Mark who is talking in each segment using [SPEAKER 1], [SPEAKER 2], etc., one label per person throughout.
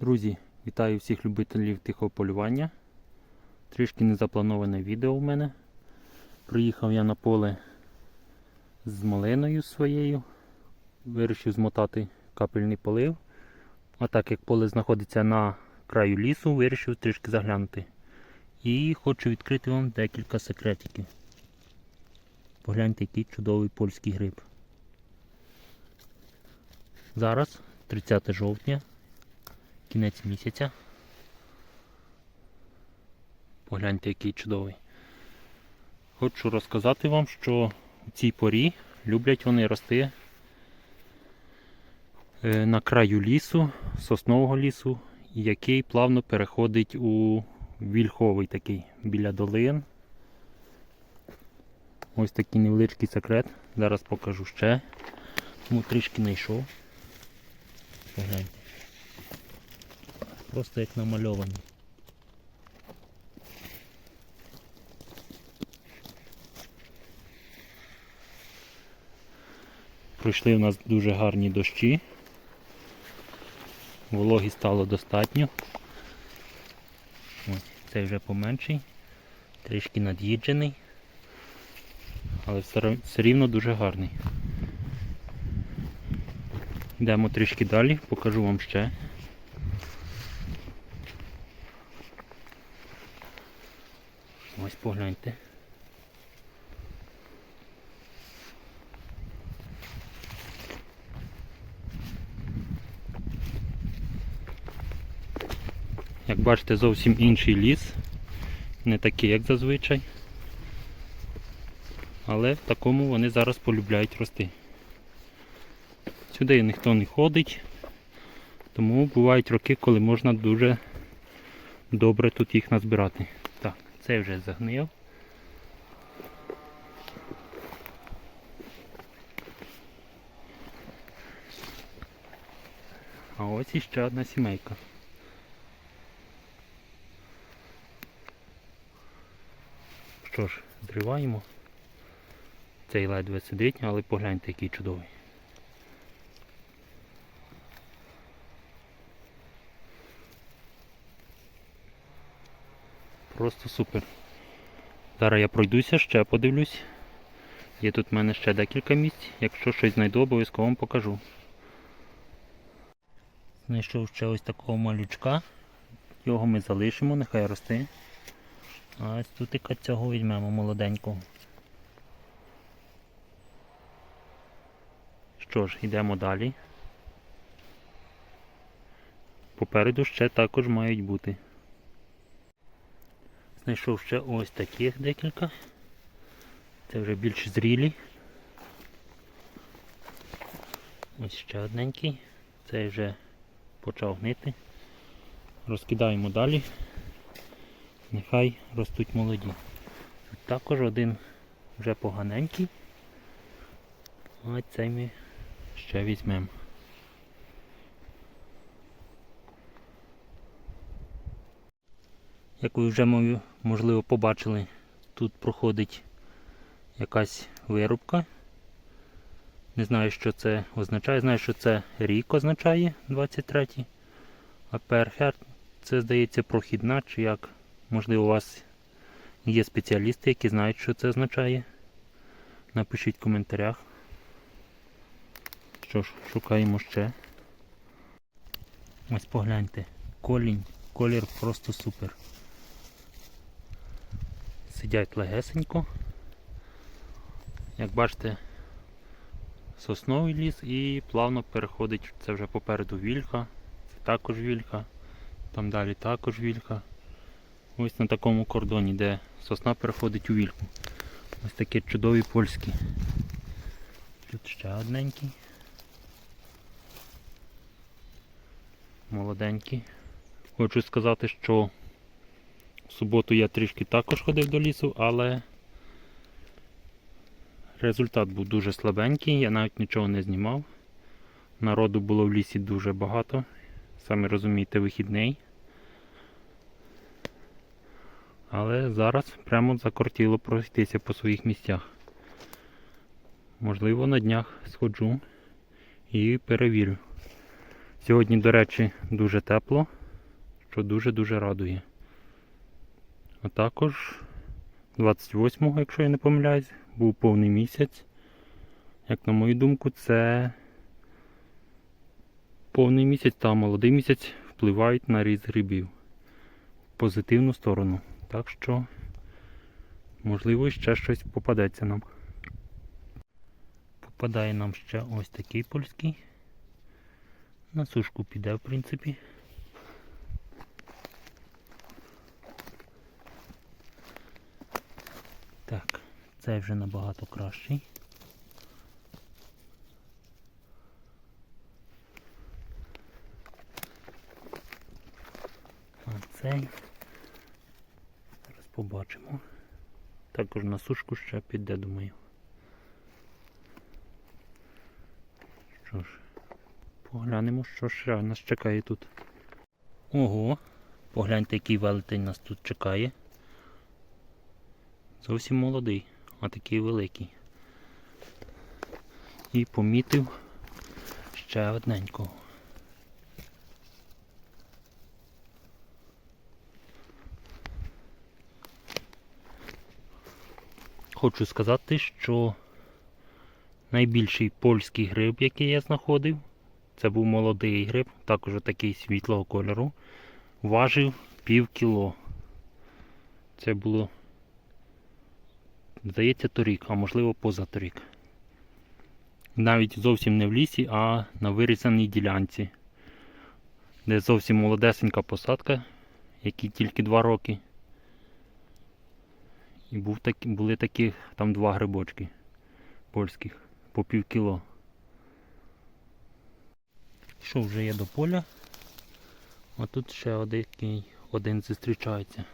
[SPEAKER 1] Друзі, вітаю всіх любителів тихого полювання. Трішки незаплановане відео у мене. Приїхав я на поле з малиною своєю. Вирішив змотати капельний полив. А так як поле знаходиться на краю лісу, вирішив трішки заглянути. І хочу відкрити вам декілька секретиків. Погляньте, який чудовий польський гриб. Зараз 30 жовтня кінець місяця. Погляньте, який чудовий. Хочу розказати вам, що в цій порі люблять вони рости е, на краю лісу, соснового лісу, який плавно переходить у вільховий такий біля долин. Ось такий невеличкий секрет. Зараз покажу ще. Тому трішки не. Погляньте. Просто як намальований. Пройшли в нас дуже гарні дощі. Вологі стало достатньо. Ось, цей вже поменший, трішки над'їджений, але все рівно дуже гарний. Йдемо трішки далі, покажу вам ще. Ось погляньте. Як бачите, зовсім інший ліс, не такий, як зазвичай. Але в такому вони зараз полюбляють рости. Сюди ніхто не ходить, тому бувають роки, коли можна дуже добре тут їх назбирати. Цей вже загнив. А ось іще одна сімейка. Що ж, зриваємо. Цей ледве сидить, але погляньте, який чудовий. Просто супер. Зараз я пройдуся, ще подивлюсь. Є тут в мене ще декілька місць. Якщо щось знайду, обов'язково вам покажу. Знайшов ще ось такого малючка. Його ми залишимо, нехай росте. А ось тут і цього візьмемо молоденького. Що ж, йдемо далі. Попереду ще також мають бути. Знайшов ще ось таких декілька. Це вже більш зрілі. Ось ще одненький. Цей вже почав гнити. Розкидаємо далі. Нехай ростуть молоді. Тут також один вже поганенький. А цей ми ще візьмемо. Як ви вже можливо побачили, тут проходить якась вирубка. Не знаю, що це означає. Знаю, що це рік означає 23 а перхер це здається прохідна, чи як. Можливо, у вас є спеціалісти, які знають, що це означає. Напишіть в коментарях. Що ж, шукаємо ще. Ось погляньте. Колінь, колір просто супер. Сидять легесенько. Як бачите, сосновий ліс і плавно переходить, це вже попереду вільха, це також вільха, там далі також вільха. Ось на такому кордоні, де сосна переходить у вільху. Ось такі чудові польські. Тут ще одненький. Молоденький. Хочу сказати, що в суботу я трішки також ходив до лісу, але результат був дуже слабенький, я навіть нічого не знімав. Народу було в лісі дуже багато. Самі розумієте, вихідний. Але зараз прямо закортіло пройтися по своїх місцях. Можливо, на днях сходжу і перевірю. Сьогодні, до речі, дуже тепло, що дуже-дуже радує. А також 28-го, якщо я не помиляюсь, був повний місяць. Як на мою думку, це повний місяць та молодий місяць впливають на ріст грибів в позитивну сторону. Так що, можливо, ще щось попадеться нам. Попадає нам ще ось такий польський. На сушку піде, в принципі. Так, цей вже набагато кращий. А цей. Зараз побачимо. Також на сушку ще піде, думаю. Що ж, поглянемо, що ще нас чекає тут. Ого, погляньте, який велетень нас тут чекає. Зовсім молодий, а такий великий. І помітив ще одненького. Хочу сказати, що найбільший польський гриб, який я знаходив, це був молодий гриб, також такий світлого кольору, важив пів кіло. Це було Здається, торік, а можливо позаторік. Навіть зовсім не в лісі, а на вирізаній ділянці, де зовсім молодесенька посадка, якій тільки 2 роки. І був так, були такі там два грибочки польських по пів кіло. Що вже є до поля, а тут ще один, один зустрічається.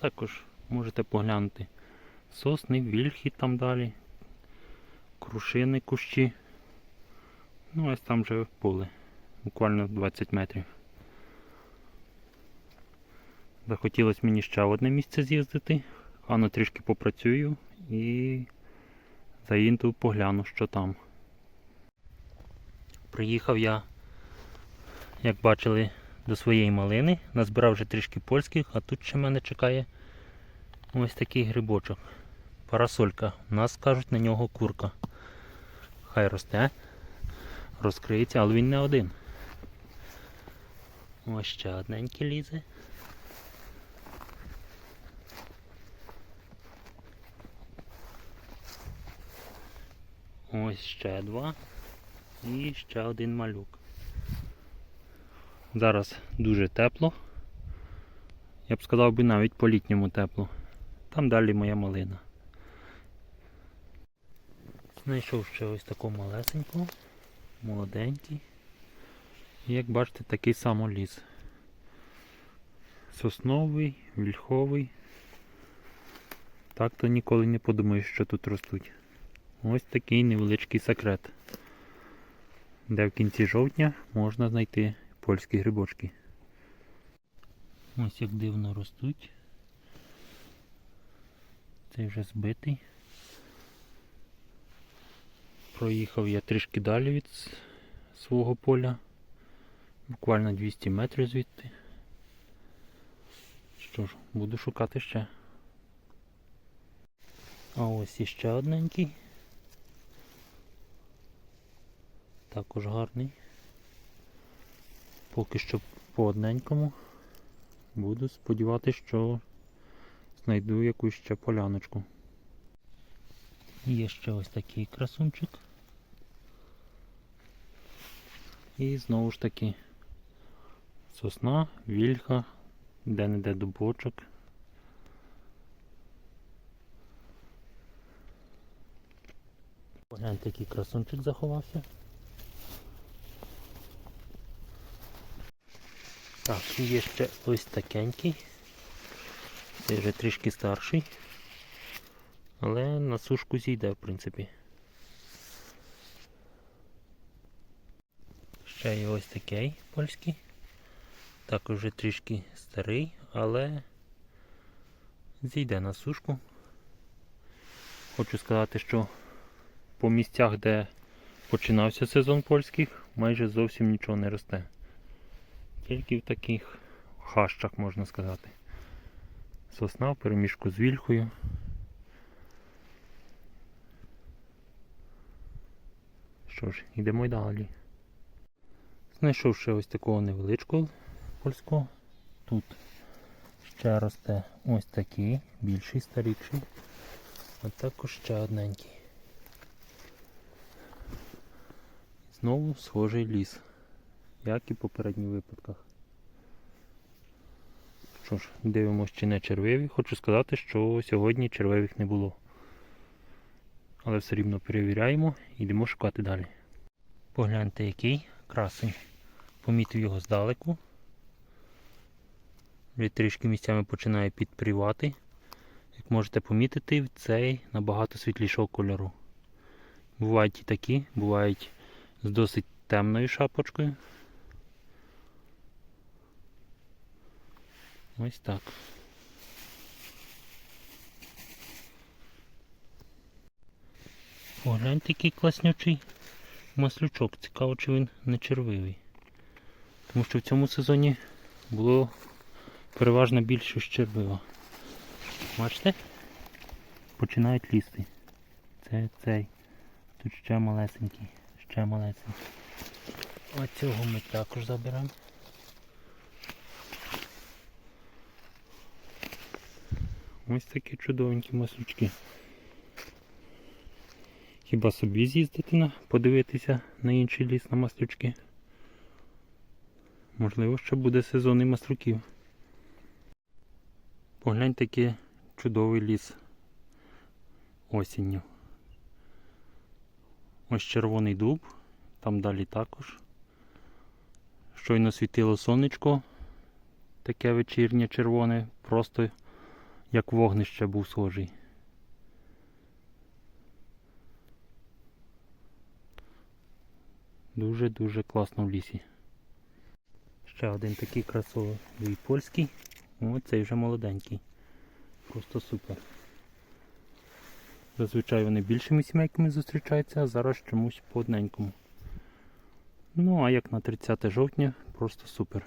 [SPEAKER 1] Також можете поглянути сосни, вільхи там далі, крушини кущі. Ну ось там вже поле, буквально 20 метрів. Захотілося мені ще одне місце з'їздити, ано трішки попрацюю і заїду погляну, що там. Приїхав я, як бачили, до своєї малини, назбирав вже трішки польських, а тут ще мене чекає ось такий грибочок. Парасолька. У нас кажуть на нього курка. Хай росте, розкриється, але він не один. Ось ще одненький лізе. Ось ще два. І ще один малюк. Зараз дуже тепло. Я б сказав би навіть по літньому тепло. Там далі моя малина. Знайшов ще ось таку малесеньку, молоденький. І як бачите, такий само ліс. Сосновий, вільховий. Так то ніколи не подумаєш, що тут ростуть. Ось такий невеличкий секрет, де в кінці жовтня можна знайти польські грибочки. Ось як дивно ростуть. Цей вже збитий. Проїхав я трішки далі від свого поля, буквально 200 метрів звідти. Що ж, буду шукати ще. А ось іще одненький. Також гарний. Поки що по одненькому. Буду сподіватися, що знайду якусь ще поляночку. Є ще ось такий красунчик. І знову ж таки сосна, вільха, де-не-де дубочок. Погляньте, який красунчик заховався. Так, і є ще ось такенький. Це вже трішки старший. Але на сушку зійде, в принципі. Ще є ось такий польський. Також вже трішки старий, але зійде на сушку. Хочу сказати, що по місцях, де починався сезон польських, майже зовсім нічого не росте. Тільки в таких хащах можна сказати. Сосна в переміжку з вільхою. Що ж, йдемо й далі. Знайшов ще ось такого невеличкого польського. Тут ще росте ось такий, більший, старіший. А також ще одненький. Знову схожий ліс, як і в попередніх випадках. Що ж, дивимось, чи не червиві. Хочу сказати, що сьогодні червивих не було. Але все рівно перевіряємо і йдемо шукати далі. Погляньте, який красень. Помітив його здалеку. Вже трішки місцями починає підпрівати. Як можете помітити, цей набагато світлішого кольору. Бувають і такі, бувають з досить темною шапочкою. Ось так. Погляньте, який класнючий маслючок. Цікаво, чи він не червивий. Тому що в цьому сезоні було переважно більше червива. Бачите? Починають лізти. Це цей. Тут ще малесенький, ще малесенький. А цього ми також заберемо. Ось такі чудовенькі маслючки. Хіба собі з'їздити подивитися на інший ліс на маслючки? Можливо, ще буде сезон і маслюків. Погляньте, який чудовий ліс осінню. Ось червоний дуб, там далі також. Щойно світило сонечко, таке вечірнє червоне, просто як вогнище був схожий. Дуже-дуже класно в лісі. Ще один такий красовий польський. О, цей вже молоденький. Просто супер. Зазвичай вони більшими сімейками зустрічаються, а зараз чомусь по одненькому. Ну а як на 30 жовтня, просто супер.